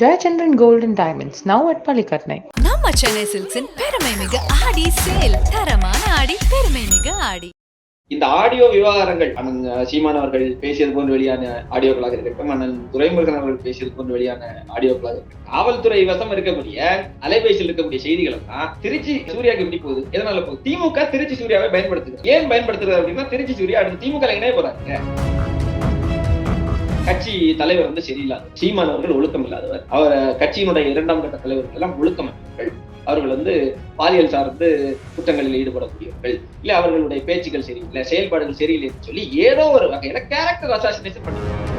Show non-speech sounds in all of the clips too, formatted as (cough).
Jayachandran Gold and Diamonds, now at Palikatnai. நம்ம சென்னை சில்க்ஸின் பெருமை மிகு ஆடி சேல். தரமான ஆடி பெருமை மிகு ஆடி. இந்த ஆடியோ விவகாரங்கள் அண்ணன் சீமான் அவர்கள் பேசியது போன்று வெளியான ஆடியோக்களாக இருக்கட்டும் அண்ணன் துரைமுருகன் அவர்கள் பேசியது போன்று வெளியான ஆடியோக்களாக இருக்கட்டும் காவல்துறை வசம் இருக்கக்கூடிய அலைபேசியில் இருக்கக்கூடிய செய்திகள் எல்லாம் திருச்சி சூர்யாவுக்கு எப்படி போகுது? எதனால போகுது? திமுக திருச்சி சூர்யாவை பயன்படுத்துது. ஏன் பயன்படுத்துறது அப்படின்னா திருச்சி சூர்யா அடுத்து திமுக இணைய போறாங்க கட்சி தலைவர் வந்து சரியில்லாதவர் சீமான் அவர்கள் ஒழுக்கம் இல்லாதவர் அவர் கட்சியினுடைய இரண்டாம் கட்ட தலைவர்கள் எல்லாம் ஒழுக்கம் அவர்கள் வந்து பாலியல் சார்ந்து குற்றங்களில் ஈடுபடக்கூடியவர்கள். இல்ல அவர்களுடைய பேச்சுகள் சரியில்லை செயல்பாடுகள் சரியில்லைன்னு சொல்லி ஏதோ ஒரு வகையில கேரக்டர் அசாசினேஷன் பண்ணுவாங்க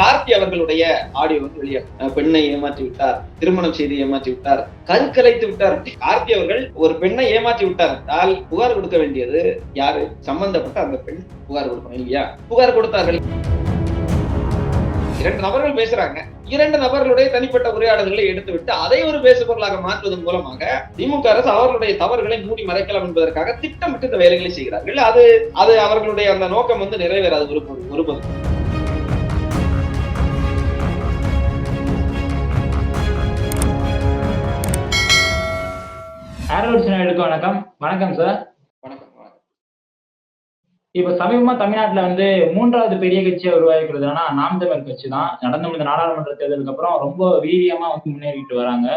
கார்த்தி அவர்களுடைய ஆடியோ வந்து வெளியே பெண்ணை ஏமாற்றி விட்டார் திருமணம் செய்து ஏமாற்றி விட்டார் கருக்கலைத்து விட்டார். கார்த்தி அவர்கள் ஒரு பெண்ணை ஏமாற்றி விட்டார் என்றால் புகார் கொடுக்க வேண்டியது யாரு? சம்பந்தப்பட்ட அந்த பெண் புகார் கொடுக்கணும் இல்லையா? புகார் கொடுத்தார்கள். இரண்டு நபர்கள் பேசுறாங்க. இரண்டு நபர்களுடைய தனிப்பட்ட உரையாடல்களை எடுத்துவிட்டு அதை ஒரு பேசுபொருளாக மாற்றுவதன் மூலமாக திமுக அரசு அவர்களுடைய தவறுகளை மூடி மறைக்கலாம் என்பதற்காக திட்டமிட்டு இந்த வேலைகளை செய்கிறார்கள். அது அது அவர்களுடைய அந்த நோக்கம் வந்து நிறைவேறாது ஒரு ஒருபோது ஆரோட் சேனலுக்கு வணக்கம். வணக்கம் சார் வணக்கம் இப்ப சமீபமா தமிழ்நாட்டுல வந்து மூன்றாவது பெரிய கட்சியா உருவாகிக்கிறதுனா நாம் தமிழ் கட்சி தான். நடந்து முடிந்த நாடாளுமன்ற தேர்தலுக்கு அப்புறம் ரொம்ப வீரியமா வந்து முன்னேறிட்டு வராங்க.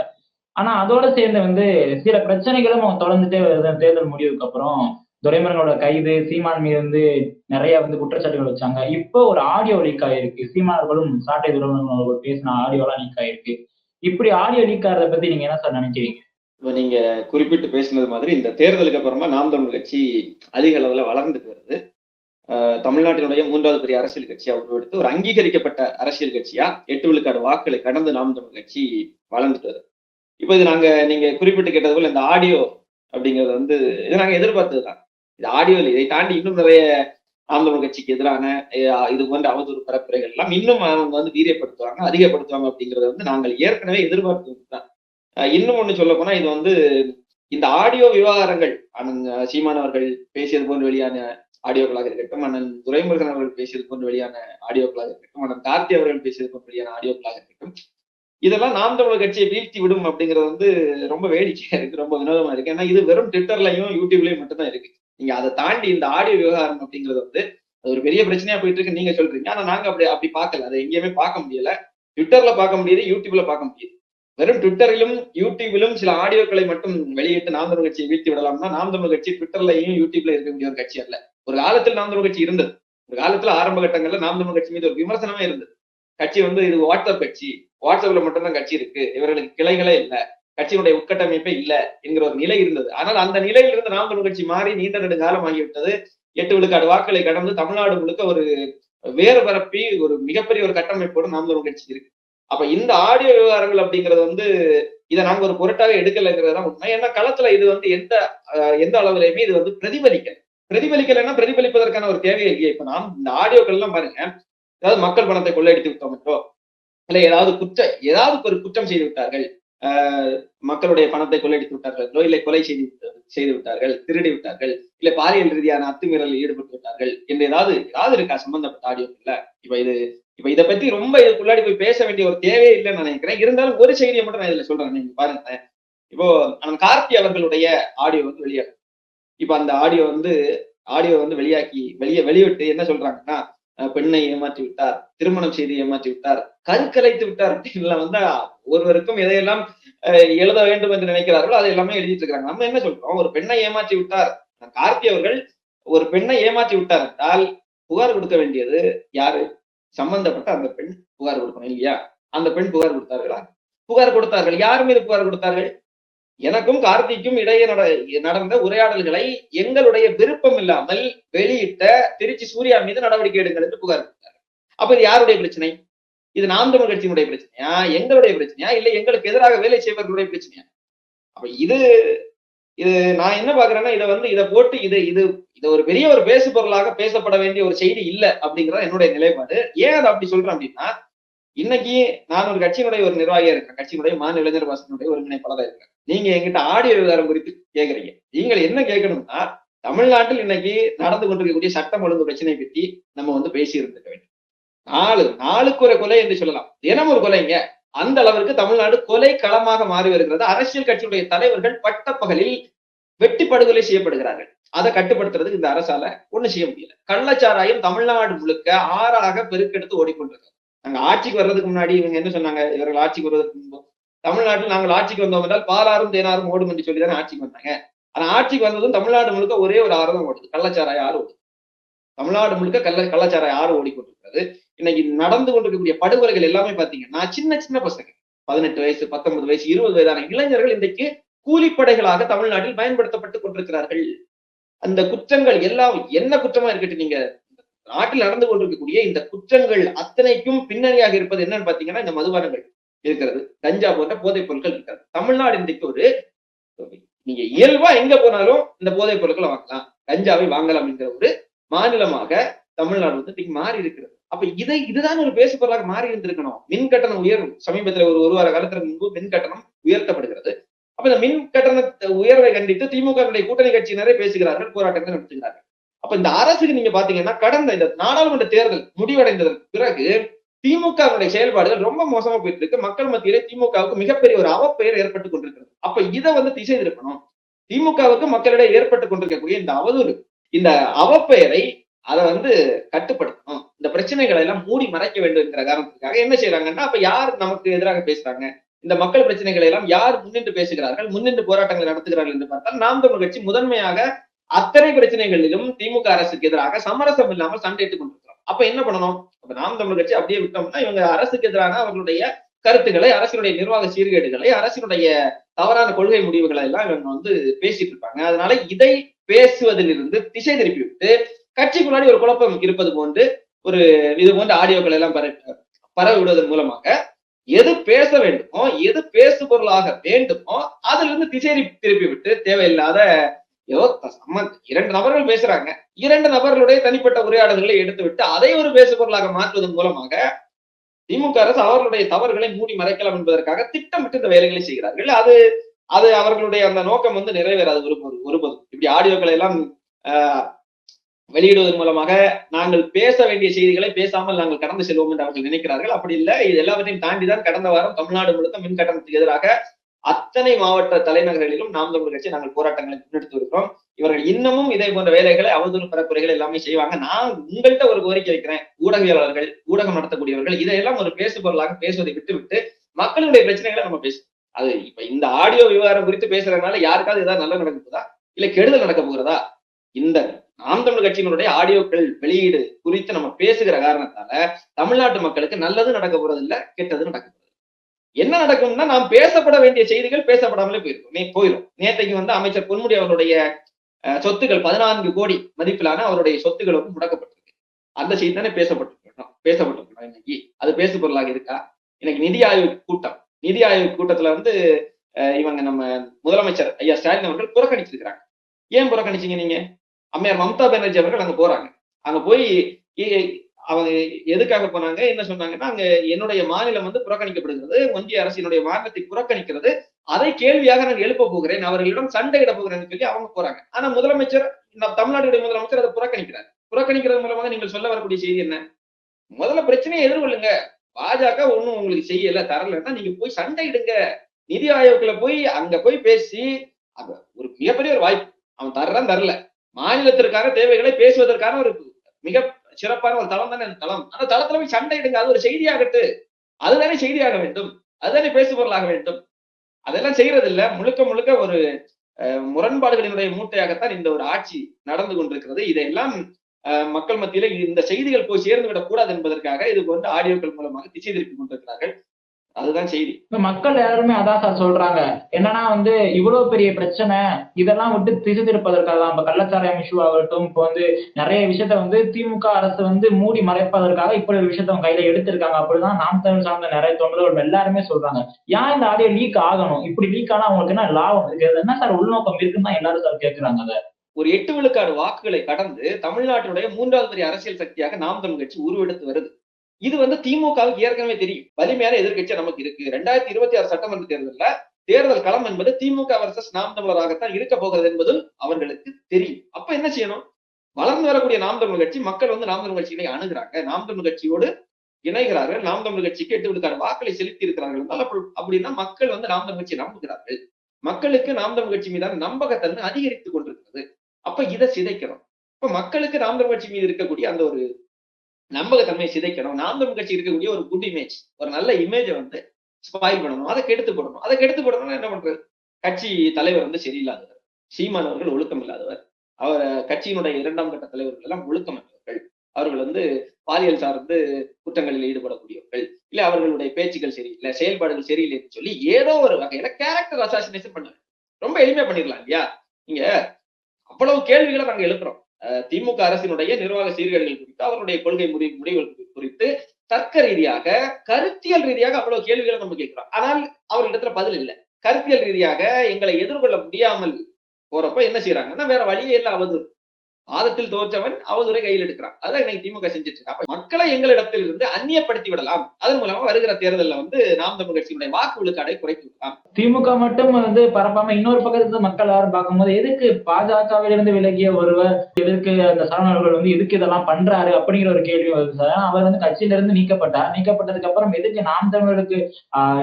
ஆனா அதோட சேர்ந்து வந்து சில பிரச்சனைகளும் தொடர்ந்துட்டே வருது. தேர்தல் முடிவுக்கு அப்புறம் துரைமுருகனோட கைது சீமான் மீது வந்து நிறைய வந்து குற்றச்சாட்டுகள் வச்சாங்க. இப்போ ஒரு ஆடியோ லீக் ஆயிருக்கு. சீமானர்களும் சாட்டை துரைமுருகன் பேசின ஆடியோலாம் லீக் ஆயிருக்கு. இப்படி ஆடியோ லீக் ஆகிறத பத்தி நீங்க என்ன சார் நினைக்கிறீங்க? நீங்க குறிப்பிட்டு பேசினது மாதிரி இந்த தேர்தலுக்கு அப்புறமா நாம் தமிழ் கட்சி அதிக அளவில் வளர்ந்துட்டு வருது தமிழ்நாட்டினுடைய மூன்றாவது பெரிய அரசியல் கட்சியா உருவெடுத்து ஒரு அங்கீகரிக்கப்பட்ட அரசியல் கட்சியா எட்டு விழுக்காடு வாக்களை கடந்து நாம் தமிழ் கட்சி வளர்ந்துட்டு வருது. இப்போ இது நாங்க நீங்க குறிப்பிட்டு கேட்டது போல இந்த ஆடியோ அப்படிங்கிறது வந்து இது நாங்க எதிர்பார்த்ததுதான். இது ஆடியோ இல்லை இதை தாண்டி இன்னும் நிறைய நாம் தமிழ் கட்சிக்கு எதிரான இது போன்ற அவதூறு பரப்புரைகள் எல்லாம் இன்னும் அவங்க வந்து வீரியப்படுத்துவாங்க அதிகப்படுத்துவாங்க அப்படிங்கிறத வந்து நாங்கள் ஏற்கனவே எதிர்பார்த்தது தான் இன்னும் ஒண்ணு சொல்ல போனா இது வந்து இந்த ஆடியோ விவகாரங்கள் அண்ணன் சீமான் அவர்கள் பேசியது போன்று வெளியான ஆடியோக்களாக இருக்கட்டும் அண்ணன் துரைமுருகன் அவர்கள் பேசியது போன்று வெளியான ஆடியோக்களாக இருக்கட்டும் அண்ணன் கார்த்தி அவர்கள் பேசியது போன்று வெளியான ஆடியோக்களாக இருக்கட்டும். இதெல்லாம் நாம் தமிழர் கட்சியை வீழ்த்தி விடும் அப்படிங்கிறது வந்து ரொம்ப வேடிக்கையா இருக்கு ரொம்ப வினோதமா இருக்கு. ஏன்னா இது வெறும் ட்விட்டர்லயும் யூடியூப்லயும் மட்டும்தான் இருக்கு. நீங்க அதை தாண்டி இந்த ஆடியோ விவகாரம் அப்படிங்கிறது வந்து அது ஒரு பெரிய பிரச்சனையா போயிட்டு இருக்கு நீங்க சொல்றீங்க. ஆனா நாங்க அப்படி அப்படி பார்க்கல. அதை எங்கேயுமே பார்க்க முடியல. ட்விட்டர்ல பார்க்க முடியுது யூடியூப்ல பார்க்க முடியுது. வெறும் ட்விட்டரிலும் யூடியூபிலும் சில ஆடியோக்களை மட்டும் வெளியிட்டு நாம் தமிழ் கட்சியை வீழ்த்தி விடலாம்னா நாம் தமிழ் கட்சி ட்விட்டர்லயும் யூடியூப்ல இருக்கக்கூடிய ஒரு கட்சி அல்ல. ஒரு காலத்தில் நாம் தமிழ் கட்சி இருந்தது. ஒரு காலத்துல ஆரம்ப கட்டங்கள்ல நாம் தமிழ் கட்சி மீது ஒரு விமர்சனமே இருந்தது. கட்சி வந்து இது வாட்ஸ்அப் கட்சி. வாட்ஸ்அப்ல மட்டும்தான் கட்சி இருக்கு. இவர்களுக்கு கிளைகளே இல்ல. கட்சியினுடைய உட்கட்டமைப்பே இல்ல என்கிற ஒரு நிலை இருந்தது. ஆனால் அந்த நிலையிலிருந்து நாம் தமிழ் கட்சி மாறி நீண்ட நெடுங்காலம் ஆகிவிட்டது எட்டு விழுக்காடு வாக்களை கடந்து தமிழ்நாடு முழுக்க ஒரு வேறு பரப்பி ஒரு மிகப்பெரிய ஒரு கட்டமைப்போடு நாம் தமிழ் கட்சி இருக்கு. அப்ப இந்த ஆடியோ விவகாரங்கள் அப்படிங்கறது வந்து இதை நாங்க ஒரு பொருட்டாக எடுக்கலைங்கிறது தான் உண்மை. ஏன்னா களத்துல இது வந்து எந்த எந்த அளவுலையுமே இது வந்து பிரதிபலிக்கல. பிரதிபலிக்கலைன்னா பிரதிபலிப்பதற்கான ஒரு தேவை இல்லையே. இப்ப நாம் இந்த ஆடியோக்கள் எல்லாம் பாருங்க. ஏதாவது மக்கள் பணத்தை கொள்ளையடித்து விட்டோம் என்றோ இல்ல ஏதாவது குற்ற ஏதாவது ஒரு குற்றம் செய்து விட்டார்கள் மக்களுடைய பணத்தை கொள்ளையடித்து விட்டார்கள் இல்லை கொலை செய்து செய்து விட்டார்கள் திருடி விட்டார்கள் இல்ல பாலியல் ரீதியான அத்துமீறலில் ஈடுபட்டு விட்டார்கள் என்று ஏதாவது ஏதாவது இருக்கா சம்பந்தப்பட்ட ஆடியோக்கள்ல? இப்ப இது இப்ப இதை பத்தி ரொம்ப இதுக்குள்ளாடி போய் பேச வேண்டிய ஒரு தேவையே இல்லைன்னு நினைக்கிறேன். இருந்தாலும் ஒரு செய்தியை மட்டும் நான் இதுல சொல்றேன். நீங்க பாருங்க. இப்போ நம்ம கார்த்தி அவர்களுடைய ஆடியோ வந்து வெளியாகும் இப்ப அந்த ஆடியோ வந்து ஆடியோ வந்து வெளியாக்கி வெளியே வெளியிட்டு என்ன சொல்றாங்கன்னா பெண்ணை ஏமாற்றி விட்டார் திருமணம் செய்து ஏமாற்றி விட்டார் கருக்கலைத்து விட்டார் அப்படின்னு வந்து ஒருவருக்கும் எதையெல்லாம் எழுத வேண்டும் என்று நினைக்கிறார்களோ அதை எல்லாமே எழுதிட்டு இருக்காங்க நம்ம என்ன சொல்றோம்? ஒரு பெண்ணை ஏமாற்றி விட்டார். கார்த்தி அவர்கள் ஒரு பெண்ணை ஏமாற்றி விட்டார் என்றால் புகார் கொடுக்க வேண்டியது யாரு? சம்பந்தப்பட்ட அந்த பெண் புகார் கொடுக்கணும் இல்லையா? அந்த பெண் புகார் கொடுத்தார்களா? புகார் கொடுத்தார்கள். யார் மீது புகார் கொடுத்தார்கள்? எனக்கும் கார்த்திக்கும் இடையே நடந்த உரையாடல்களை எங்களுடைய விருப்பம் இல்லாமல் வெளியிட்ட திருச்சி சூர்யா மீது நடவடிக்கை எடுங்கள் என்று புகார் கொடுத்தார்கள். அப்ப இது யாருடைய பிரச்சனை? இது நாம் தமிழ் கட்சியினுடைய பிரச்சனையா? எங்களுடைய பிரச்சனையா? இல்ல எங்களுக்கு எதிராக வேலை செய்வர்களுடைய பிரச்சனையா? அப்ப இது இது நான் என்ன பாக்குறேன்னா இதை வந்து இதை போட்டு இது இது இது ஒரு பெரிய ஒரு பேசு பொருளாக பேசப்பட வேண்டிய ஒரு செய்தி இல்லை அப்படிங்கிறத என்னுடைய நிலைப்பாடு. ஏன் அதை அப்படி சொல்றேன் அப்படின்னா இன்னைக்கு நான் ஒரு கட்சியினுடைய ஒரு நிர்வாகியா இருக்கேன். கட்சியினுடைய மாநில இளைஞர் வாசனுடைய ஒருங்கிணைப்பாளராக இருக்கேன். நீங்க எங்கிட்ட ஆடியோ விவகாரம் குறித்து கேக்குறீங்க நீங்கள் என்ன கேட்கணும்னா தமிழ்நாட்டில் இன்னைக்கு நடந்து கொண்டிருக்கக்கூடிய சட்டம் ஒழுங்கு பிரச்சனை பற்றி நம்ம வந்து பேசி இருந்துக்க வேண்டும். நாலு நாளுக்கு ஒரு கொலை என்று சொல்லலாம். தினம் ஒரு கொலைங்க. அந்த அளவிற்கு தமிழ்நாடு கொலை களமாக மாறி வருகிறது. அரசியல் கட்சியுடைய தலைவர்கள் பட்டப்பகலில் வெட்டி படுகொலை செய்யப்படுகிறார்கள். அதை கட்டுப்படுத்துறதுக்கு இந்த அரசால ஒண்ணு செய்ய முடியல. கள்ளச்சாராயம் தமிழ்நாடு முழுக்க ஆறாக பெருக்கெடுத்து ஓடிக்கொண்டிருக்கு. நாங்க ஆட்சிக்கு வர்றதுக்கு முன்னாடி இவங்க என்ன சொன்னாங்க? இவர்கள் ஆட்சிக்கு வருவதற்கு முன்பு தமிழ்நாட்டில் நாங்கள் ஆட்சிக்கு வந்தோம் என்றால் பாலாறும் தேனாரும் ஓடும் என்று சொல்லி தானே ஆட்சிக்கு வந்தாங்க. ஆனா ஆட்சிக்கு வந்ததும் தமிழ்நாடு முழுக்க ஒரே ஒரு ஆறு தான் ஓடுது. கள்ளச்சாராய ஆறு ஓடுது. தமிழ்நாடு முழுக்க கள்ள கள்ளச்சாராய ஆறு ஓடிக்கொண்டிருக்கிறது இன்னைக்கு நடந்து கொண்டிருக்கக்கூடிய படுகொலைகள் எல்லாமே பாத்தீங்கன்னா சின்ன சின்ன பசங்க பதினெட்டு வயசு பத்தொன்பது வயசு இருபது வயதான இளைஞர்கள் இன்றைக்கு கூலிப்படைகளாக தமிழ்நாட்டில் பயன்படுத்தப்பட்டு கொண்டிருக்கிறார்கள். அந்த குற்றங்கள் எல்லாம் என்ன குற்றமா இருக்கட்டும் நீங்க நாட்டில் நடந்து கொண்டிருக்கக்கூடிய இந்த குற்றங்கள் அத்தனைக்கும் பின்னணியாக இருப்பது என்னன்னு பாத்தீங்கன்னா இந்த மதுபானங்கள் இருக்கிறது. கஞ்சா போன்ற போதைப் பொருட்கள் இருக்கிறது. தமிழ்நாடு இன்றைக்கு ஒரு நீங்க இயல்பா எங்க போனாலும் இந்த போதைப் பொருட்களை வாங்கலாம். கஞ்சாவை வாங்கலாம் என்கிற ஒரு மாநிலமாக தமிழ்நாடு வந்து இன்னைக்கு மாறி இருக்கிறது. அப்ப இதை இதுதான் ஒரு பேசு பொருளாக மாறி இருந்திருக்கணும். மின் கட்டணம் உயர்வு சமீபத்துல ஒரு ஒரு வார காலத்துல முன்பு மின் கட்டணம் உயர்த்தப்படுகிறது. அப்ப இந்த மின் கட்டண உயர்வை கண்டித்து திமுக கூட்டணி கட்சியினரே பேசுகிறார்கள் போராட்டங்கள் நடத்துகிறார்கள். அப்ப இந்த அரசுக்கு நீங்க பாத்தீங்கன்னா கடந்த இந்த நாடாளுமன்ற தேர்தல் முடிவடைந்ததற்கு பிறகு திமுகவுடைய செயல்பாடுகள் ரொம்ப மோசமா போயிட்டு இருக்கு மக்கள் மத்தியிலே திமுகவுக்கு மிகப்பெரிய ஒரு அவப்பெயர் ஏற்பட்டு கொண்டிருக்கிறது. அப்ப இதை வந்து திசை திருப்பணும். திமுகவுக்கு மக்களிடையே ஏற்பட்டு கொண்டிருக்கக்கூடிய இந்த அவதூறு இந்த அவப்பெயரை அதை வந்து கட்டுப்படுத்தணும். இந்த பிரச்சனைகளை எல்லாம் மூடி மறைக்க வேண்டும் என்கிற காரணத்துக்காக என்ன செய்யறாங்கன்னா அப்ப யார் நமக்கு எதிராக பேசுறாங்க? இந்த மக்கள் பிரச்சனைகளை எல்லாம் யார் முன்னின்று பேசுகிறார்கள்? முன்னின்று போராட்டங்களை நடத்துகிறார்கள் என்று பார்த்தால் நாம் தமிழ் கட்சி முதன்மையாக அத்தனை பிரச்சனைகளிலும் திமுக அரசுக்கு எதிராக சமரசம் இல்லாமல் சண்டையிட்டுக் கொண்டிருக்கிறோம். அப்ப என்ன பண்ணணும்? அப்ப நாம் தமிழ் கட்சி அப்படியே விட்டோம்னா இவங்க அரசுக்கு எதிரான அவர்களுடைய கருத்துக்களை அரசினுடைய நிர்வாக சீர்கேடுகளை அரசினுடைய தவறான கொள்கை முடிவுகளை எல்லாம் இவங்க வந்து பேசிட்டு இருப்பாங்க. அதனால இதை பேசுவதிலிருந்து திசை திருப்பி விட்டு கட்சிக்குள்ளாடி ஒரு குழப்பம் இருப்பது போன்று ஒரு இது போன்ற ஆடியோக்களை எல்லாம் பர பரவி விடுவதன் மூலமாக எது பேச வேண்டுமோ எது பேசு பொருளாக வேண்டுமோ அதுல இருந்து திசை திருப்பி விட்டு தேவையில்லாத ஏதோ இரண்டு நபர்கள் பேசுறாங்க. இரண்டு நபர்களுடைய தனிப்பட்ட உரையாடல்களை எடுத்து விட்டு அதை ஒரு பேசு பொருளாக மாற்றுவதன் மூலமாக திமுக அரசு அவர்களுடைய தவறுகளை மூடி மறைக்கலாம் என்பதற்காக திட்டமிட்டு இந்த வேலைகளை செய்கிறார்கள். அது அது அவர்களுடைய அந்த நோக்கம் வந்து நிறைவேறாது ஒருபோது ஒருபோதும் இப்படி ஆடியோக்களை எல்லாம் ஆஹ் வெளியிடுவதன் மூலமாக நாங்கள் பேச வேண்டிய செய்திகளை பேசாமல் நாங்கள் கடந்து செல்வோம் என்று அவர்கள் நினைக்கிறார்கள். அப்படி இல்லை இது எல்லாவற்றையும் தாண்டிதான் கடந்த வாரம் தமிழ்நாடு முழுக்க மின் கட்டணத்துக்கு எதிராக அத்தனை மாவட்ட தலைநகர்களிலும் நாம் தமிழ் கட்சி நாங்கள் போராட்டங்களை முன்னெடுத்து வருகிறோம் இவர்கள் இன்னமும் இதே போன்ற வேலைகளை அவதூறு பரப்புரைகள் எல்லாமே செய்வாங்க. நான் உங்கள்கிட்ட ஒரு கோரிக்கை வைக்கிறேன். ஊடகவியலாளர்கள் ஊடகம் நடத்தக்கூடியவர்கள் இதையெல்லாம் ஒரு பேசு பொருளாக பேசுவதை விட்டுவிட்டு மக்களுடைய பிரச்சனைகளை நம்ம பேசுவோம் அது இப்ப இந்த ஆடியோ விவகாரம் குறித்து பேசுறதுனால யாருக்காவது ஏதாவது நல்ல நடக்க போதா இல்ல கெடுதல் நடக்க போகிறதா? இந்த நாம் தமிழ் கட்சியினுடைய ஆடியோக்கள் வெளியீடு குறித்து நம்ம பேசுகிற காரணத்தால தமிழ்நாட்டு மக்களுக்கு நல்லது நடக்க போறது இல்ல கெட்டது நடக்க போறது என்ன நடக்கும்னா நாம் பேசப்பட வேண்டிய செய்திகள் பேசப்படாமலே போயிருக்கும். நே போயிடும் நேற்றைக்கு வந்து அமைச்சர் பொன்முடி அவருடைய சொத்துக்கள் பதினான்கு கோடி மதிப்பிலான அவருடைய சொத்துக்கள் வந்து முடக்கப்பட்டிருக்கு. அந்த செய்தி தானே பேசப்பட்டிருக்கணும். பேசப்பட்டிருக்கணும் இன்னைக்கு. அது பேசு பொருளாக இருக்கா? இன்னைக்கு நிதி ஆய்வு கூட்டம். நிதி ஆய்வு கூட்டத்துல வந்து இவங்க நம்ம முதலமைச்சர் ஐயா ஸ்டாலின் அவர்கள் புறக்கணிச்சிருக்கிறாங்க. ஏன் புறக்கணிச்சீங்க நீங்க? அம்மையார் மம்தா பானர்ஜி அவர்கள் அங்க போறாங்க. அங்க போய் அவங்க எதுக்காக போனாங்க என்ன சொன்னாங்கன்னா அங்க என்னுடைய மாநிலம் வந்து புறக்கணிக்கப்படுகிறது ஒன்றிய அரசினுடைய மாநிலத்தை புறக்கணிக்கிறது அதை கேள்வியாக நான் எழுப்ப போகிறேன் அவர்களிடம் சண்டையிட போகிறேன்னு சொல்லி அவங்க போறாங்க. ஆனா முதலமைச்சர் தமிழ்நாட்டுடைய முதலமைச்சர் அதை புறக்கணிக்கிறார். புறக்கணிக்கிறது மூலமாக நீங்கள் சொல்ல வரக்கூடிய செய்தி என்ன? முதல்ல பிரச்சனையை எதிர்கொள்ளுங்க. பாஜக ஒன்றும் உங்களுக்கு செய்யல தரலன்னா நீங்க போய் சண்டையிடுங்க. நிதி ஆயோக்ல போய் அங்க போய் பேசி அது ஒரு மிகப்பெரிய ஒரு வாய்ப்பு. அவன் தர்றான் தரல. மாநிலத்திற்கான தேவைகளை பேசுவதற்கான ஒரு மிக சிறப்பான ஒரு தளம் தானே தளம். அந்த தளத்துல போய் சண்டையிடுங்க அது ஒரு செய்தியாகட்டு. அதுதானே செய்தியாக வேண்டும். அதுதானே பேசு பொருளாக வேண்டும். அதெல்லாம் செய்யறது இல்ல முழுக்க முழுக்க ஒரு முரண்பாடுகளினுடைய மூட்டையாகத்தான் இந்த ஒரு ஆட்சி நடந்து கொண்டிருக்கிறது. இதையெல்லாம் மக்கள் மத்தியில இந்த செய்திகள் போய் சேர்ந்து விடக்கூடாது என்பதற்காக இது போன்ற ஆடியோக்கள் மூலமாக திசை திருப்பி கொண்டிருக்கிறார்கள். அதுதான் செய்தி. மக்கள் எல்லாருமே அதான் சார் சொல்றாங்க. என்னன்னா வந்து இவ்வளவு பெரிய பிரச்சனை இதெல்லாம் விட்டு திசை திருப்பதற்காக தான். இப்ப கள்ளச்சாராயம் இஷ்யூ ஆகட்டும் இப்போ வந்து நிறைய விஷயத்த வந்து திமுக அரசு வந்து மூடி மறைப்பதற்காக இப்படி ஒரு விஷயத்த கையில எடுத்திருக்காங்க. அப்படிதான் நாம் தமிழ் சார்ந்த நிறைய தொண்டர்கள் எல்லாருமே சொல்றாங்க. ஏன் இந்த ஆடியோ லீக் ஆகணும்? இப்படி லீக் ஆனா அவங்களுக்கு என்ன லாபம்? இருக்கு என்ன சார் உள்நோக்கம் இருக்குன்னு தான் எல்லாரும் சார் கேட்கிறாங்க அதை. ஒரு எட்டு விழுக்காடு வாக்குகளை கடந்து தமிழ்நாட்டினுடைய மூன்றாவது பெரிய அரசியல் சக்தியாக நாம் தமிழ் கட்சி உருவெடுத்து வருது. இது வந்து திமுகவுக்கு ஏற்கனவே தெரியும். வலிமையான எதிர்கட்சி நமக்கு இருக்கு. ரெண்டாயிரத்தி இருபத்தி ஆறு சட்டமன்ற தேர்தலில் தேர்தல் களம் என்பது திமுக வர்சஸ் நாம் தமிழராகத்தான் இருக்க போகிறது என்பதும் அவர்களுக்கு தெரியும். அப்ப என்ன செய்யணும்? வளர்ந்து வரக்கூடிய நாம் தமிழ் கட்சி மக்கள் வந்து நாம் தமிழ் கட்சிகளை அணுகிறாங்க. நாம் தமிழ் கட்சியோடு இணைகிறார்கள். நாம் தமிழ் கட்சிக்கு எட்டு விழுக்காடு வாக்களை செலுத்தி இருக்கிறார்கள் அப்படின்னா மக்கள் வந்து நாம் தமிழ் கட்சியை நம்புகிறார்கள். மக்களுக்கு நாம் தமிழ் கட்சி மீதான நம்பகத்தன்மை அதிகரித்துக் கொண்டிருக்கிறது. அப்ப இதை சிதைக்கணும். இப்ப மக்களுக்கு நாம் தமிழ் கட்சி மீது இருக்கக்கூடிய அந்த ஒரு நம்பகத்தன்மையை சிதைக்கணும். நாம் தமிழ் கட்சி இருக்கக்கூடிய ஒரு குட் இமேஜ் ஒரு நல்ல இமேஜை வந்து ஸ்பாயில் பண்ணணும். அதை கெடுத்து போடணும். அதை கெடுத்து போடணும்னா என்ன பண்றது? கட்சி தலைவர் வந்து சரியில்லாதவர். சீமான் அவர்கள் ஒழுக்கம் இல்லாதவர். அவர் கட்சியினுடைய இரண்டாம் கட்ட தலைவர்கள் எல்லாம் ஒழுக்கம் இல்லாதவர்கள் அவர்கள் வந்து பாலியல் சார்ந்து குற்றங்களில் ஈடுபடக்கூடியவர்கள். இல்ல அவர்களுடைய பேச்சுகள் சரியில்லை செயல்பாடுகள் சரியில்லைன்னு சொல்லி ஏதோ ஒரு வகையில கேரக்டர் அசாசினேஷன் பண்ணுவாங்க ரொம்ப எளிமையா பண்ணிடலாம் இல்லையா? நீங்க அவ்வளவு கேள்விகளை நாங்க எழுப்புறோம். திமுக அரசினுடைய நிர்வாக சீர்கேடுகள் குறித்து அவருடைய கொள்கை முடி முடிவுகள் குறித்து தர்க்க ரீதியாக கருத்தியல் ரீதியாக அவ்வளவு கேள்விகளை நம்ம கேட்கிறோம். ஆனால் அவர்களிடத்துல பதில் இல்லை. கருத்தியல் ரீதியாக எங்களை எதிர்கொள்ள முடியாமல் போறப்ப என்ன செய்யறாங்கன்னா வேற வழியே இல்லை அவதூறு. வாதத்தில் தோற்றவன் அவதுரை கையில் எடுக்கிறான். அதான் இன்னைக்கு திமுக செஞ்சுட்டு இருக்கு. அப்ப மக்களை எங்களிடத்தில் இருந்து அந்நியப்படுத்தி விடலாம். அதன் மூலமா வருகிற தேர்தலில் வந்து நாம் தமிழ் கட்சியினுடைய வாக்கு விழுக்காடை குறைத்து விடலாம். திமுக மட்டும் வந்து பரப்பாம இன்னொரு பக்கத்துல மக்கள் யாரும் பார்க்கும்போது எதுக்கு பாஜகவிலிருந்து விலகிய ஒருவர் எதுக்கு அந்த சரணர்கள் வந்து எதுக்கு இதெல்லாம் பண்றாரு அப்படிங்கிற ஒரு கேள்வி வருது சார். அவர் வந்து கட்சியில இருந்து நீக்கப்பட்டார். நீக்கப்பட்டதுக்கு அப்புறம் எதுக்கு நாம் தமிழருக்கு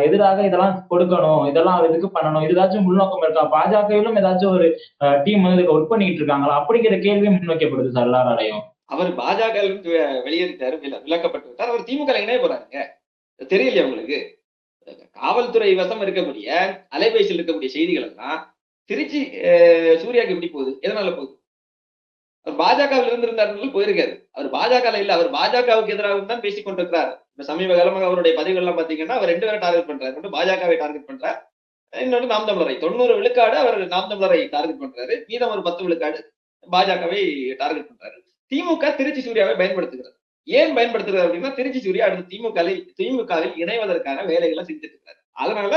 எதிராக இதெல்லாம் கொடுக்கணும்? இதெல்லாம் எதுக்கு பண்ணணும்? ஏதாச்சும் உள்நோக்கம் இருக்கா? பாஜகவிலும் ஏதாச்சும் ஒரு டீம் வந்து ஒர்க் பண்ணிட்டு இருக்காங்களா? அப்படிங்கிற கேள்வி கேள்வியும் முன்வைக்கப்படுது சார் எல்லாராலையும் அவர் பாஜக வெளியேறிட்டாரு வில- விட்டார். அவர் திமுக இணைய போறாருங்க. தெரியலையா உங்களுக்கு? காவல்துறை வசம் இருக்கக்கூடிய அலைபேசியில் இருக்கக்கூடிய செய்திகள் எல்லாம் திருச்சி சூர்யாக்கு எப்படி போகுது? எதனால போகுது? அவர் பாஜகவில் இருந்திருந்தார்கள் போயிருக்காரு. அவர் பாஜக இல்ல அவர் பாஜகவுக்கு எதிராக தான் பேசிக் கொண்டிருக்கிறார். இப்ப சமீப காலமாக அவருடைய பதிவுகள் எல்லாம் பாத்தீங்கன்னா அவர் ரெண்டு பேரை டார்கெட் பண்றாரு. ஒன்று பாஜகவை டார்கெட் பண்றார். இன்னொன்று நாம் தமிழரை. தொண்ணூறு விழுக்காடு அவர் நாம் தமிழரை டார்கெட் பண்றாரு. மீதம் ஒரு பத்து விழுக்காடு பாஜகவை டார்கெட் பண்றாரு. திமுக திருச்சி சூர்யாவை பயன்படுத்துகிறது. ஏன் பயன்படுத்துறது அப்படின்னா திருச்சி சூர்யா அடுத்து திமுக திமுகவில் இணைவதற்கான வேலைகளை செஞ்சுட்டு இருக்காரு. அதனால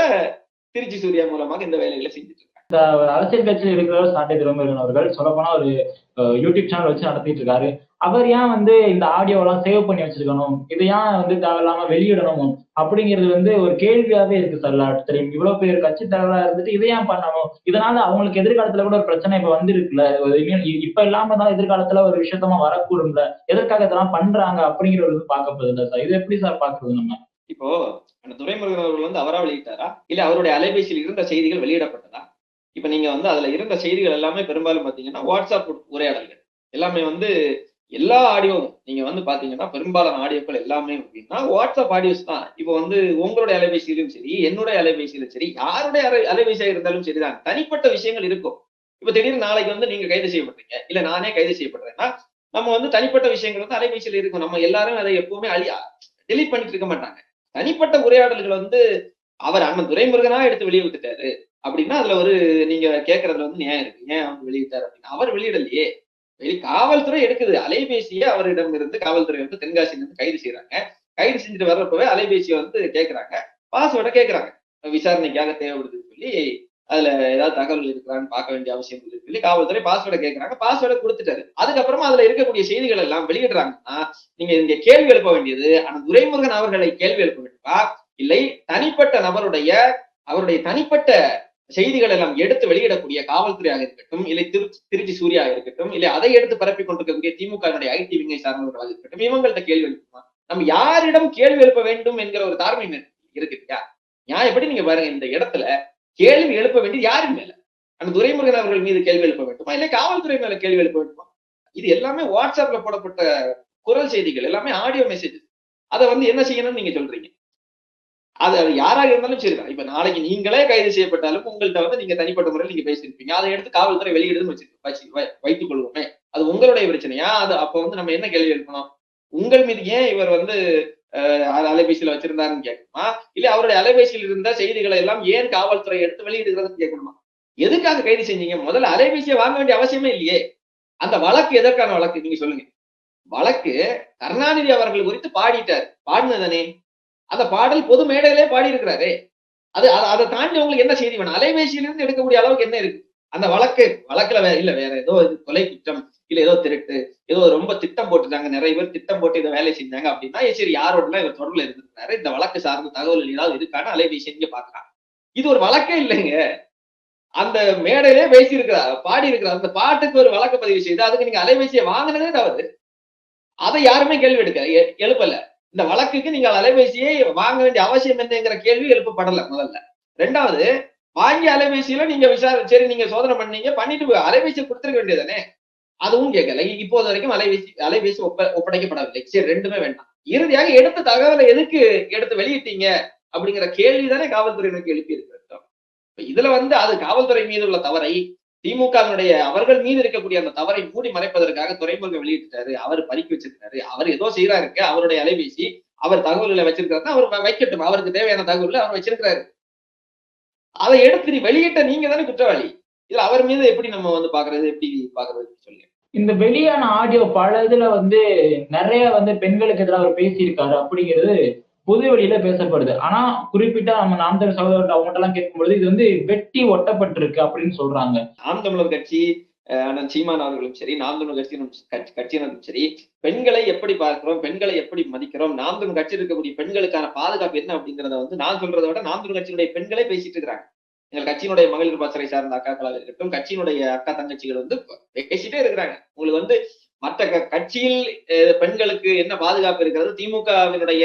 திருச்சி சூர்யா மூலமாக இந்த வேலைகளை செஞ்சுட்டு இருக்காரு. இந்த அரசியல் கட்சியில் இருக்கிறவர் சாட்டை திரும்புகிறன் அவர்கள் சொல்லப்போனா ஒரு யூடியூப் சேனல் வச்சு நடத்திட்டு இருக்காரு. அவர் ஏன் வந்து இந்த ஆடியோ எல்லாம் சேவ் பண்ணி வச்சிருக்கணும்? இதை ஏன் வந்து தேவையில்லாம வெளியிடணும்? அப்படிங்கிறது வந்து ஒரு கேள்வியாவே இருக்கு சார் எல்லாத்துலயும் இவ்வளவு பேர் கட்சி தலைவரா இருந்துட்டு இதை ஏன் பண்ணணும்? இதனால அவங்களுக்கு எதிர்காலத்துல கூட ஒரு பிரச்சனை இப்ப வந்திருக்குல்ல. இப்ப இல்லாம தான் எதிர்காலத்துல ஒரு விஷயத்தமா வரக்கூடும்ல. எதற்காக இதெல்லாம் பண்றாங்க அப்படிங்கிறது வந்து பார்க்கப்படுது சார் இது எப்படி சார் பாக்குறது நம்ம? இப்போ அந்த துரைமுருகன் அவர்கள் வந்து அவரா வெளியிட்டாரா? இல்ல அவருடைய அலைபேசியில் இருந்த செய்திகள் வெளியிடப்பட்டதா? இப்ப நீங்க வந்து அதுல இருந்த செய்திகள் எல்லாமே பெரும்பாலும் பாத்தீங்கன்னா வாட்ஸ்அப் உரையாடல்கள். எல்லாமே வந்து எல்லா ஆடியோவும் நீங்க வந்து பாத்தீங்கன்னா பெரும்பாலான ஆடியோக்கள் எல்லாமே அப்படின்னா வாட்ஸ்அப் ஆடியோஸ் தான். இப்போ வந்து உங்களுடைய அலைபேசியிலும் சரி என்னுடைய அலைபேசியிலும் சரி யாருடைய அலை அலைபேசியா இருந்தாலும் சரிதான் தனிப்பட்ட விஷயங்கள் இருக்கும். இப்ப திடீர்னு நாளைக்கு வந்து நீங்க கைது செய்யப்படுறீங்க. இல்ல நானே கைது செய்யப்படுறேன்னா நம்ம வந்து தனிப்பட்ட விஷயங்கள் வந்து அலைபேசியில் இருக்கும். நம்ம எல்லாரும் அதை எப்பவுமே அழியா டெலீட் பண்ணிட்டு இருக்க மாட்டாங்க. தனிப்பட்ட உரையாடல்கள் வந்து அவர் அண்ணன் துரைமுருகனா எடுத்து வெளியே விட்டுட்டாரு அப்படின்னா அதுல ஒரு நீங்க கேட்கறதுல வந்து நியாயம் இருக்கு. ஏன் அவங்க வெளியிட்டாரு அப்படின்னா? அவர் வெளியிடலையே. வெளி காவல்துறை எடுக்குது. அலைபேசியை அவரிடம் இருந்து காவல்துறை வந்து தென்காசியில இருந்து கைது செய்யறாங்க கைது செஞ்சுட்டு வர்றப்பவே அலைபேசியை வந்து கேட்கறாங்க பாஸ்வேர்டை கேட்கறாங்க விசாரணைக்காக தேவைப்படுதுன்னு சொல்லி அதுல ஏதாவது தகவல் இருக்கிறான்னு பார்க்க வேண்டிய அவசியம் இருக்குன்னு சொல்லி காவல்துறை பாஸ்வேர்டை கேட்கறாங்க பாஸ்வேர்டை கொடுத்துட்டாரு. அதுக்கப்புறமா அதுல இருக்கக்கூடிய செய்திகள் எல்லாம் வெளியிடுறாங்கன்னா நீங்க இங்க கேள்வி எழுப்ப வேண்டியது ஆனா துரைமுருகன் அவர்களை கேள்வி எழுப்ப வேண்டுமா? இல்லை தனிப்பட்ட நபருடைய அவருடைய தனிப்பட்ட செய்திகளை எல்லாம் எடுத்து வெளியிடக்கூடிய காவல்துறையாக இருக்கட்டும் இல்லை திரு திருச்சி சூர்யா இருக்கட்டும் இல்லை அதை எடுத்து பரப்பி கொண்டிருக்கக்கூடிய திமுகவினுடைய ஐடி விங்கை சார்ந்தவர்களாக இருக்கட்டும் இவங்கள்ட்ட கேள்வி எழுப்புமா? நம்ம யாரிடம் கேள்வி எழுப்ப வேண்டும் என்கிற ஒரு தார்மை இருக்கு இல்லையா நியாயப்படி நீங்க பாருங்க இந்த இடத்துல கேள்வி எழுப்ப வேண்டியது யாரும் மேல? அந்த துரைமுருகன் அவர்கள் மீது கேள்வி எழுப்ப வேண்டுமா? இல்லை காவல்துறை மேல கேள்வி எழுப்ப வேண்டுமா? இது எல்லாமே வாட்ஸ்அப்ல போடப்பட்ட குரல் செய்திகள் எல்லாமே ஆடியோ மெசேஜ் அதை வந்து என்ன செய்யணும்னு நீங்க சொல்றீங்க? அது அது யாராக இருந்தாலும் சரிதான் இப்ப நாளைக்கு நீங்களே கைது செய்யப்பட்டாலும் உங்கள்கிட்ட வந்து நீங்க தனிப்பட்ட முறையில் நீங்க பேசியிருப்பீங்க. அதை எடுத்து காவல்துறை வெளியிடுன்னு வச்சு வைத்துக் கொள்வோமே. அது உங்களுடைய பிரச்சனையா? அது அப்ப வந்து நம்ம என்ன கேள்வி எடுக்கணும் உங்கள் மீது ஏன் இவர் வந்து அலைபேசியில வச்சிருந்தாருன்னு கேட்கணுமா? இல்ல அவருடைய அலைபேசியில் இருந்த செய்திகளை எல்லாம் ஏன் காவல்துறை எடுத்து வெளியிடுகிறதுன்னு கேட்கணுமா? எதுக்காக கைது செஞ்சீங்க? முதல்ல அலைபேசியை வாங்க வேண்டிய அவசியமே இல்லையே. அந்த வழக்கு எதற்கான வழக்கு? நீங்க சொல்லுங்க. வழக்கு கருணாநிதி அவர்கள் குறித்து பாடிட்டார். பாடினதானே அந்த பாடல் பொது மேடையிலே பாடி இருக்கிறாரே அது அத- அதை தாண்டி உங்களுக்கு என்ன செய்தி வேணும்? அலைபேசியிலிருந்து எடுக்கக்கூடிய அளவுக்கு என்ன இருக்கு? அந்த வழக்கு வழக்குல வேற இல்ல வேற ஏதோ கொலை குற்றம் இல்ல ஏதோ திருட்டு ஏதோ ரொம்ப திட்டம் போட்டுட்டாங்க நிறைய பேர் திட்டம் போட்டு இதை வேலை செஞ்சாங்க அப்படின்னா சரி யாரோட இவர் தொடர்புல இருந்திருக்காரு இந்த வழக்கு சார்ந்த தகவல் ஏதாவது இருக்கான்னு அலைபேசி இங்க பாக்குறாங்க இது ஒரு வழக்கே இல்லைங்க. அந்த மேடையிலே பேசி இருக்கிறார் பாடி இருக்கிறார் அந்த பாட்டுக்கு ஒரு வழக்கு பதிவு செய்து அதுக்கு நீங்க அலைபேசியை வாங்கினதே தவறு. அதை யாருமே கேள்வி எடுக்க எ- எழுப்பல. இந்த வழக்குக்கு நீங்கள் அலைபேசியை வாங்க வேண்டிய அவசியம் என்னங்கிற கேள்வி எழுப்பப்படல முதல்ல. ரெண்டாவது வாங்கிய அலைபேசியில நீங்க விசாரி சரி நீங்க சோதனை பண்ணீங்க பண்ணிட்டு அலைபேசி கொடுத்துருக்க வேண்டியதானே அதுவும் கேட்கல. இப்போது வரைக்கும் அலைபேசி அலைபேசி ஒப்ப ஒப்படைக்கப்படவில்லை. சரி ரெண்டுமே வேண்டாம். இறுதியாக எடுத்த தகவலை எதுக்கு எடுத்து வெளியிட்டீங்க? அப்படிங்கிற கேள்வி தானே காவல்துறையினருக்கு எழுப்பி இருக்கிறோம் இதுல வந்து அது காவல்துறை மீது உள்ள தவறை திமுகவினுடைய அவர்கள் மீது இருக்கக்கூடிய அந்த தவறை மூடி மறைப்பதற்காக துறைமுகம் வெளியிட்டாரு அவர் பறிக்க வச்சிருக்காரு. அவர் ஏதோ செய்யறாருங்க அவருடைய அலைபேசி அவர் தகவல்களை வச்சிருக்காரு அவர் வைக்கட்டும். அவருக்கு தேவையான தகவல்களை அவர் வச்சிருக்கிறாரு. அதை எடுத்து நீ வெளியிட்ட நீங்க தானே குற்றவாளி. இதுல அவர் மீது எப்படி நம்ம வந்து பாக்குறது? எப்படி பாக்குறது சொல்லி. இந்த வெளியான ஆடியோ பல இதுல வந்து நிறைய வந்து பெண்களுக்கு எதிராக அவர் பேசியிருக்காரு அப்படிங்கிறது பொது வெளியில பேசப்படுது. ஆனா குறிப்பிட்டா நம்ம நாம் தமிழ் சகோதரர் எல்லாம் கேட்கும்பொழுது இது வந்து வெட்டி ஒட்டப்பட்டிருக்கு அப்படின்னு சொல்றாங்க. நாம் தமிழர் கட்சி அஹ், அண்ணன் சீமான் அவர்களும் சரி நாம் தமிழர் கட்சியினும் கட்சி- கட்சியினரும் சரி பெண்களை எப்படி பார்க்கிறோம் பெண்களை எப்படி மதிக்கிறோம் நாம் தமிழ் கட்சியில் இருக்கக்கூடிய பெண்களுக்கான பாதுகாப்பு என்ன அப்படிங்கறத வந்து நான் சொல்றதை விட நாம் தமிழ் கட்சியினுடைய பெண்களே பேசிட்டு இருக்கிறாங்க. எங்கள் கட்சியினுடைய மகளிர் பாசறை சார்ந்த அக்காக்களாக இருக்கட்டும் கட்சியினுடைய அக்கா தங்கச்சிகள் வந்து பேசிட்டே இருக்கிறாங்க. உங்களுக்கு வந்து மற்ற க- கட்சியில் பெண்களுக்கு என்ன பாதுகாப்பு இருக்கிறது திமுகவினுடைய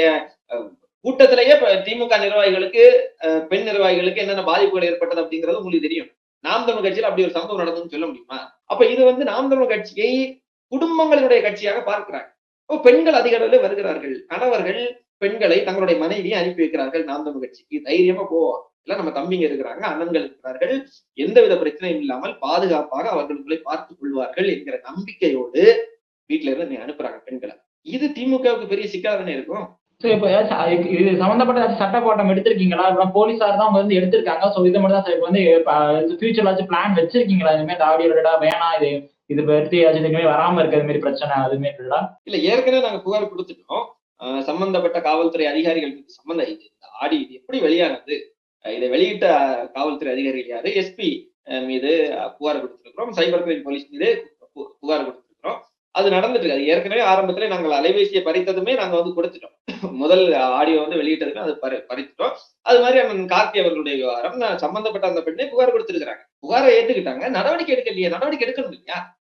கூட்டத்திலேயே திமுக நிர்வாகிகளுக்கு அஹ், பெண் நிர்வாகிகளுக்கு என்னென்ன பாதிப்புகள் ஏற்பட்டது அப்படிங்கிறது உங்களுக்கு தெரியும். நாம் தமிழ் கட்சியில் அப்படி ஒரு சம்பவம் நடந்ததுன்னு சொல்ல முடியுமா? அப்ப இது வந்து நாம் தமிழ் கட்சியை குடும்பங்களுடைய கட்சியாக பார்க்கிறாங்க. பெண்கள் அதிக அளவில் வருகிறார்கள். கணவர்கள் பெண்களை தங்களுடைய மனைவியை அனுப்பி வைக்கிறார்கள் நாம் தமிழ் கட்சிக்கு தைரியமா போவோம் இல்ல நம்ம தம்பிங்க இருக்கிறாங்க அண்ணன்கள் இருக்கிறார்கள். எந்தவித பிரச்சனையும் இல்லாமல் பாதுகாப்பாக அவர்கள் உங்களை பார்த்துக் கொள்வார்கள் என்கிற நம்பிக்கையோடு வீட்டுல இருந்து அனுப்புறாங்க பெண்களை. இது திமுகவுக்கு பெரிய சிக்கலா தானே இருக்கும்? சோ இப்ப இது சம்பந்தப்பட்ட சட்ட போட்டம் எடுத்திருக்கீங்களா? இப்ப போலீசார் தான் வந்து எடுத்திருக்காங்க. சோ இது மட்டும் தான் இப்ப வந்து ஃபியூச்சர்ல ஏதாச்சும் பிளான் வச்சிருக்கீங்களா? இந்த மாதிரி ஆடியோ ரிலேட்டடா வேணாம் இது இது பத்தி ஏதாச்சும் இதுமே வராம இருக்கிற மாதிரி பிரச்சனை அதுமே இல்லா இல்ல ஏற்கனவே நாங்க புகார் கொடுத்துட்டோம். சம்பந்தப்பட்ட காவல்துறை அதிகாரிகள் மீது சம்பந்தம் இது ஆடி இது எப்படி வெளியானது? இதை வெளியிட்ட காவல்துறை அதிகாரிகள் யாரு? எஸ்பி மீது புகார் கொடுத்திருக்கிறோம். சைபர் கிரைம் போலீஸ் மீது பு- புகார் கொடுத்திருக்கிறோம். அது நடந்துட்டு இருக்கு. அது ஏற்கனவே ஆரம்பத்துல நாங்கள் அலைபேசியை பறித்ததுமே நாங்க வந்து கொடுத்துட்டோம். (laughs) முதல் ஆடியோ வந்து வெளியிட்டதுமே அது பறி பறித்துட்டோம். அது மாதிரி அண்ணன் கார்த்தி அவர்களுடைய விவகாரம் சம்பந்தப்பட்ட அந்த பெண்ணை புகார் கொடுத்திருக்கிறாங்க. புகாரை ஏத்துக்கிட்டாங்க. நடவடிக்கை எடுக்கலையே. நடவடிக்கை எடுக்கணும் இல்லையா?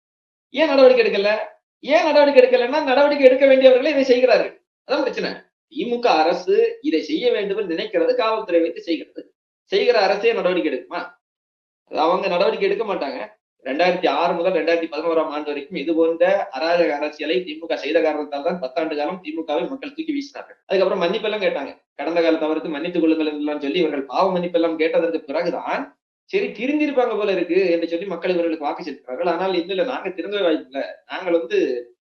ஏன் நடவடிக்கை எடுக்கல? ஏன் நடவடிக்கை எடுக்கலைன்னா நடவடிக்கை எடுக்க வேண்டியவர்களே இதை செய்கிறார்கள். அதான் பிரச்சனை. திமுக அரசு இதை செய்ய வேண்டும் என்று நினைக்கிறது காவல்துறை வைத்து செய்கிறது. செய்கிற அரசே நடவடிக்கை எடுக்குமா? அவங்க நடவடிக்கை எடுக்க மாட்டாங்க. ரெண்டாயிரத்தி ஆறு முதல் ரெண்டாயிரத்தி பதினோராம் ஆண்டு வரைக்கும் இது போன்ற அராஜக அரசியலை திமுக செய்த காரணத்தால் தான் பத்தாண்டு காலம் திமுகவை மக்கள் தூக்கி வீசினார்கள். அதுக்கப்புறம் மன்னிப்பெல்லாம் கேட்டாங்க. கடந்த கால தவிர்த்து மன்னித்துக் கொள்ளுங்கள் என்றெல்லாம் சொல்லி இவர்கள் பாவ மன்னிப்பெல்லாம் கேட்டதற்கு பிறகுதான் சரி திருந்திருப்பாங்க போல இருக்கு என்று சொல்லி மக்கள் இவர்களுக்கு வாக்கு செலுத்துறார்கள் ஆனால் இதுல நாங்க திறந்தவை வாய்ப்பு இல்லை நாங்கள் வந்து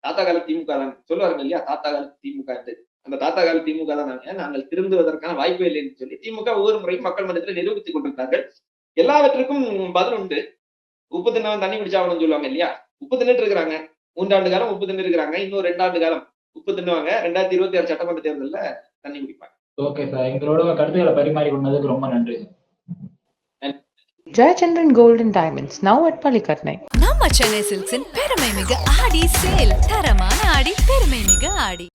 தாத்தா கால திமுக தான். சொல்லுவாங்க இல்லையா? தாத்தா கால திமுக என்று. அந்த தாத்தா கால திமுக தான் நாங்க. நாங்கள் திருந்துவதற்கான வாய்ப்பே இல்லை என்று சொல்லி திமுக ஒவ்வொரு முறையும் மக்கள் மன்றத்தில் நிரூபித்துக் கொண்டிருந்தார்கள் எல்லாவற்றுக்கும் பதில் உண்டு. உப்பு தின்னவன் தண்ணி குடிச்சாகணும்னு சொல்லுவாங்க இல்லையா? உப்பு தின்னுட்டு இருக்கிறாங்க. மூன்றாண்டு காலம் உப்பு தின்னு இருக்கிறாங்க. இன்னும் ரெண்டாண்டு காலம் உப்பு தின்னுவாங்க. ரெண்டாயிரத்தி இருபத்தி ஆறு சட்டமன்ற தேர்தல்ல தண்ணி குடிப்பாங்க. ஓகே சார் எங்களோட கருத்துக்களை பரிமாறி கொண்டதுக்கு ரொம்ப நன்றி Jayachandran Gold and Diamonds, now at Palikatnai. நம்ம சென்னை சில்க்ஸின் பெருமை மிக ஆடி சேல் தரமான ஆடி பெருமை மிக ஆடி.